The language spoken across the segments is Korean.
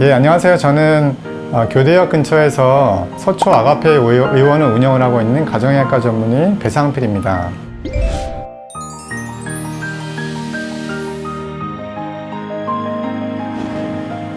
예, 안녕하세요. 저는 어, 교대역 근처에서 서초 아가페 의원- 의원을 운영을 하고 있는 가정의학과 전문의 배상필입니다.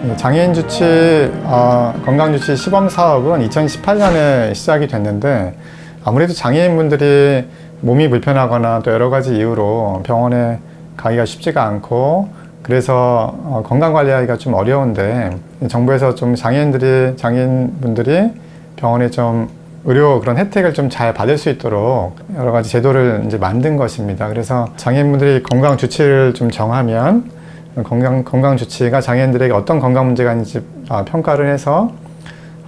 예, 장애인 주치 어, 건강 주치 시범 사업은 2018년에 시작이 됐는데 아무래도 장애인분들이 몸이 불편하거나 또 여러 가지 이유로 병원에 가기가 쉽지가 않고 그래서 어, 건강 관리하기가 좀 어려운데 정부에서 좀 장애인들이 장애인분들이 병원에 좀 의료 그런 혜택을 좀 잘 받을 수 있도록 여러 가지 제도를 이제 만든 것입니다. 그래서 장애인분들이 건강 주치를 좀 정하면 건강 건강 주치가 장애인들에게 어떤 건강 문제가 있는지 아, 평가를 해서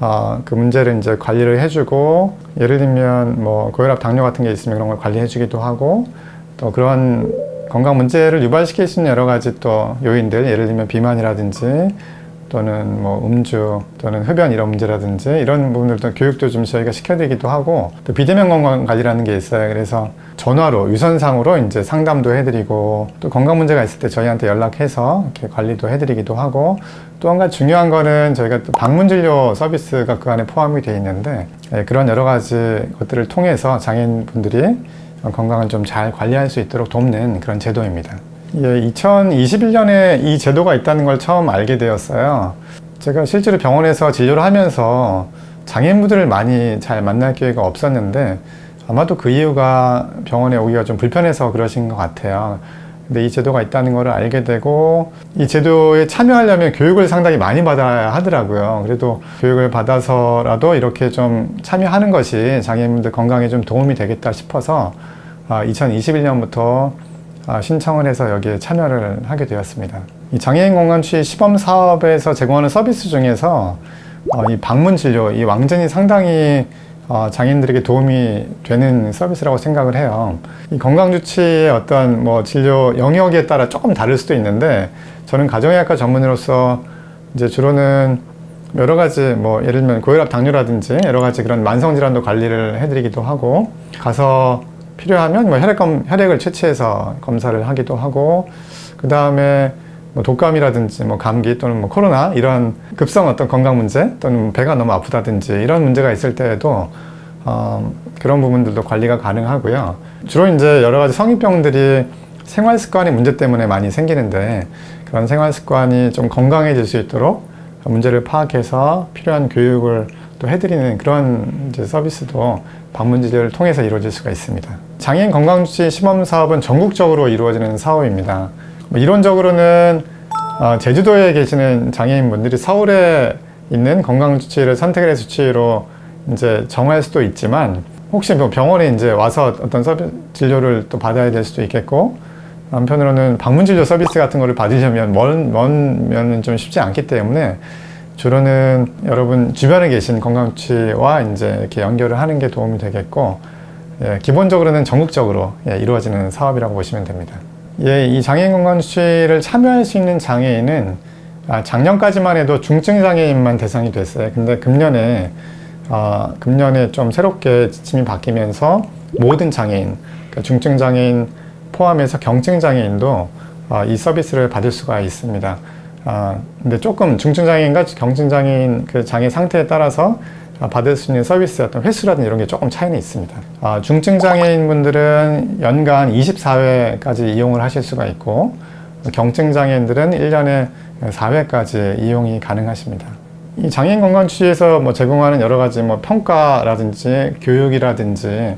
아, 그 문제를 이제 관리를 해주고 예를 들면 뭐 고혈압, 당뇨 같은 게 있으면 그런 걸 관리해주기도 하고 또 그런 건강 문제를 유발시킬 수 있는 여러 가지 또 요인들 예를 들면 비만이라든지 또는 뭐 음주 또는 흡연 이런 문제라든지 이런 부분들도 교육도 좀 저희가 시켜드리기도 하고 또 비대면 건강 관리라는 게 있어요. 그래서 전화로 유선상으로 이제 상담도 해드리고 또 건강 문제가 있을 때 저희한테 연락해서 이렇게 관리도 해드리기도 하고 또 한 가지 중요한 거는 저희가 또 방문 진료 서비스가 그 안에 포함이 되어 있는데 예, 그런 여러 가지 것들을 통해서 장애인분들이 건강을 좀 잘 관리할 수 있도록 돕는 그런 제도입니다. 예, 2021년에 이 제도가 있다는 걸 처음 알게 되었어요. 제가 실제로 병원에서 진료를 하면서 장애인분들을 많이 잘 만날 기회가 없었는데 아마도 그 이유가 병원에 오기가 좀 불편해서 그러신 것 같아요. 근데 이 제도가 있다는 걸 알게 되고 이 제도에 참여하려면 교육을 상당히 많이 받아야 하더라고요. 그래도 교육을 받아서라도 이렇게 좀 참여하는 것이 장애인분들 건강에 좀 도움이 되겠다 싶어서 2021년부터 아, 신청을 해서 여기에 참여를 하게 되었습니다. 이 장애인 건강주의 시범 사업에서 제공하는 서비스 중에서 어, 이 방문 진료, 이 왕전이 상당히 어, 장애인들에게 도움이 되는 서비스라고 생각을 해요. 이 건강 주치의 어떤 뭐 진료 영역에 따라 조금 다를 수도 있는데 저는 가정의학과 전문의로서 이제 주로는 여러 가지 뭐 예를 들면 고혈압 당뇨라든지 여러 가지 그런 만성 질환도 관리를 해드리기도 하고 가서 필요하면 뭐 혈액검 혈액을 채취해서 검사를 하기도 하고 그 다음에 뭐 독감이라든지 뭐 감기 또는 뭐 코로나 이런 급성 어떤 건강 문제 또는 배가 너무 아프다든지 이런 문제가 있을 때에도 어, 그런 부분들도 관리가 가능하고요. 주로 이제 여러 가지 성인병들이 생활 습관의 문제 때문에 많이 생기는데 그런 생활 습관이 좀 건강해질 수 있도록 문제를 파악해서 필요한 교육을 또 해드리는 그런 서비스도 방문 진료를 통해서 이루어질 수가 있습니다. 장애인 건강주치 시범 사업은 전국적으로 이루어지는 사업입니다. 뭐 이론적으로는 어, 제주도에 계시는 장애인분들이 서울에 있는 건강주치를 선택을 해서 주치로 이제 정할 수도 있지만 혹시 뭐 병원에 이제 와서 어떤 서비 진료를 또 받아야 될 수도 있겠고 한편으로는 방문 진료 서비스 같은 거를 받으려면 먼, 먼 면은 좀 쉽지 않기 때문에 주로는 여러분 주변에 계신 건강주치와 이제 이렇게 연결을 하는 게 도움이 되겠고 예, 기본적으로는 전국적으로 예, 이루어지는 사업이라고 보시면 됩니다. 예, 이 장애인 건강주치를 참여할 수 있는 장애인은 아, 작년까지만 해도 중증 장애인만 대상이 됐어요. 근데 금년에 아, 금년에 좀 새롭게 지침이 바뀌면서 모든 장애인, 그러니까 중증 장애인 포함해서 경증 장애인도 아, 이 서비스를 받을 수가 있습니다. 아, 근데 조금 중증 장애인과 경증 장애인 그 장애 상태에 따라서 아, 받을 수 있는 서비스 어떤 횟수라든지 이런 게 조금 차이는 있습니다. 아, 중증 장애인 분들은 연간 24회까지 이용을 하실 수가 있고 경증 장애인들은 1년에 4회까지 이용이 가능하십니다. 이 장애인 건강주치에서 뭐 제공하는 여러 가지 뭐 평가라든지 교육이라든지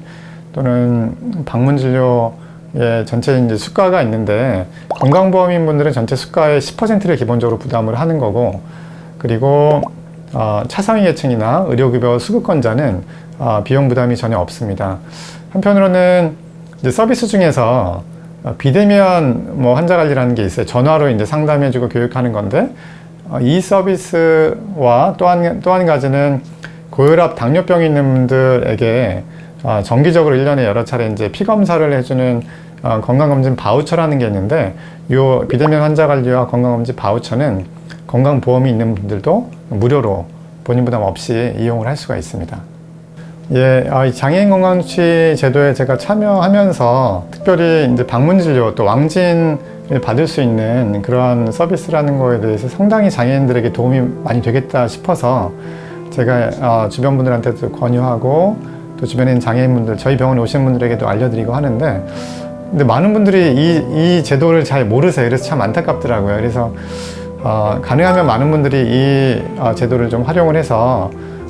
또는 방문 진료 의 전체 이제 수가가 있는데 건강보험인 분들은 전체 수가의 10%를 기본적으로 부담을 하는 거고 그리고 어, 차상위 계층이나 의료급여 수급권자는 어, 비용 부담이 전혀 없습니다. 한편으로는 이제 서비스 중에서 어, 비대면 뭐 환자 관리라는 게 있어요. 전화로 이제 상담해주고 교육하는 건데 어, 이 서비스와 또한 또 한 가지는 고혈압, 당뇨병이 있는 분들에게 어, 정기적으로 1년에 여러 차례 이제 피 검사를 해주는 어, 건강검진 바우처라는 게 있는데 이 비대면 환자 관리와 건강검진 바우처는 건강보험이 있는 분들도 무료로 본인 부담 없이 이용을 할 수가 있습니다. 예, 아, 이 장애인 건강주치 제도에 제가 참여하면서 특별히 이제 방문 진료 또 왕진 받을 수 있는 그런 서비스라는 거에 대해서 상당히 장애인들에게 도움이 많이 되겠다 싶어서 제가 어, 주변 분들한테도 권유하고 또 주변에 있는 장애인분들 저희 병원에 오시는 분들에게도 알려드리고 하는데 근데 많은 분들이 이, 이 제도를 잘 모르세요. 그래서 참 안타깝더라고요. 그래서 어, 가능하면 많은 분들이 이 어, 제도를 좀 활용을 해서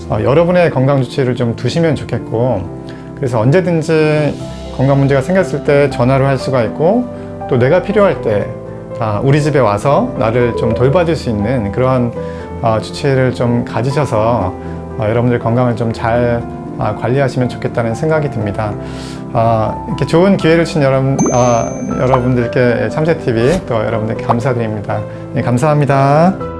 어, 여러분의 건강 주치를 좀 두시면 좋겠고 그래서 언제든지 건강 문제가 생겼을 때 전화로 할 수가 있고 또 내가 필요할 때 아, 우리 집에 와서 나를 좀 돌봐줄 수 있는 그런 어, 주치를 좀 가지셔서 어, 여러분들 건강을 좀잘 관리하시면 좋겠다는 생각이 듭니다. 아, 이렇게 좋은 기회를 주신 여러분, 아, 여러분들께 참새 TV 또 여러분들께 감사드립니다. 네, 감사합니다.